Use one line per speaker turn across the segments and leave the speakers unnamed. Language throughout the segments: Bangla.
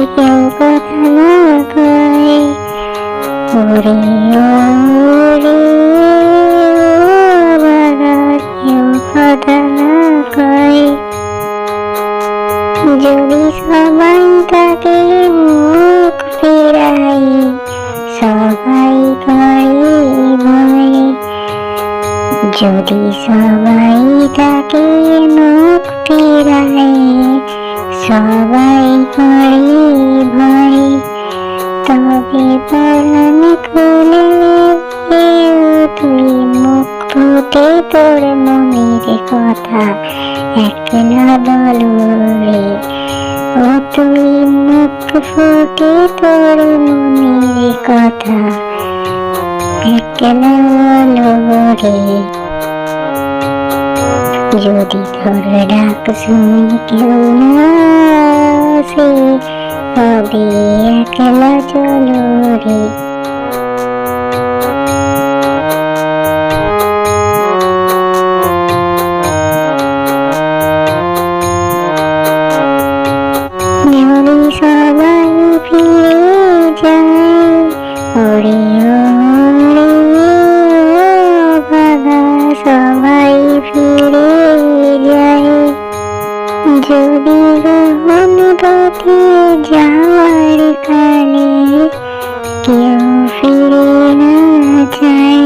যদি কেউ কথা না কয় ওরে ওরে বাবা কেউ কথা না যদি সবাই তাকে মুখ ফেরাই সবাই করে ভয় যদি সবাই তাকে মুখ ফেরাই সবাই ভয় তবে পরাণ খুলে তুই মুখ ফুটে তোর মনের কথা একলা বলো ও তুই মুখ ফুটে তোর মনের কথা একলা বলো রে যদি তোর ডাক শুনি কেউ না আসে তবে একলা যদি গহন পথে যাওয়ার কালে কেউ ফিরে না যায়।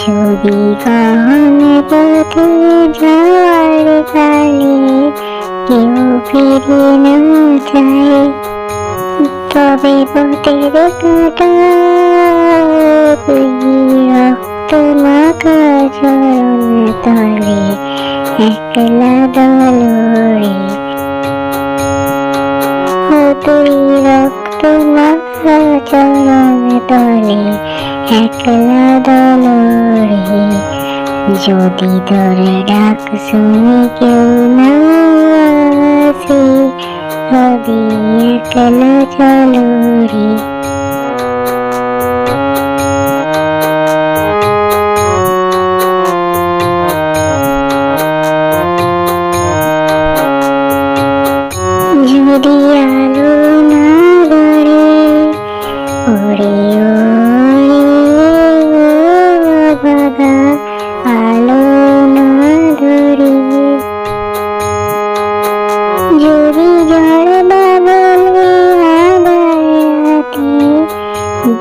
যদি গহন পথে যাওয়ার কালে কেউ ফিরে না যায়। তবে পথের কাটা রক্ত মাখা চরণ তলে একলা দলরে ও তুই রক্ত একলা দলরে যদি তোর ডাক শুনে কেউ না আসে তবে একলা চলো রে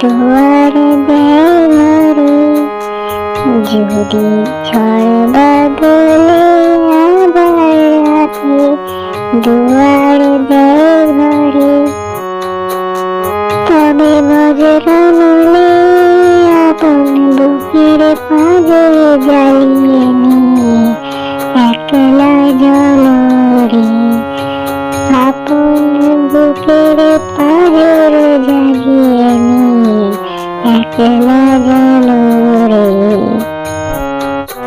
দুয়ার দেয় ঘরে যদি ঝড় বাদলে আবার রাতে দুয়ার দেয় ঘরে তবে বজ্রমূলে আপন বুকের পাজে জ্বালিয়ে নিয়ে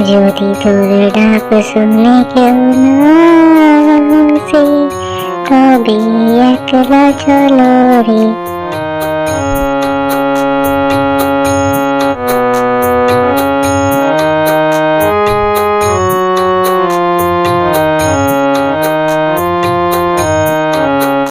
যদি তোর ডাক শুনে কেউ না তবে একলা চলো রে।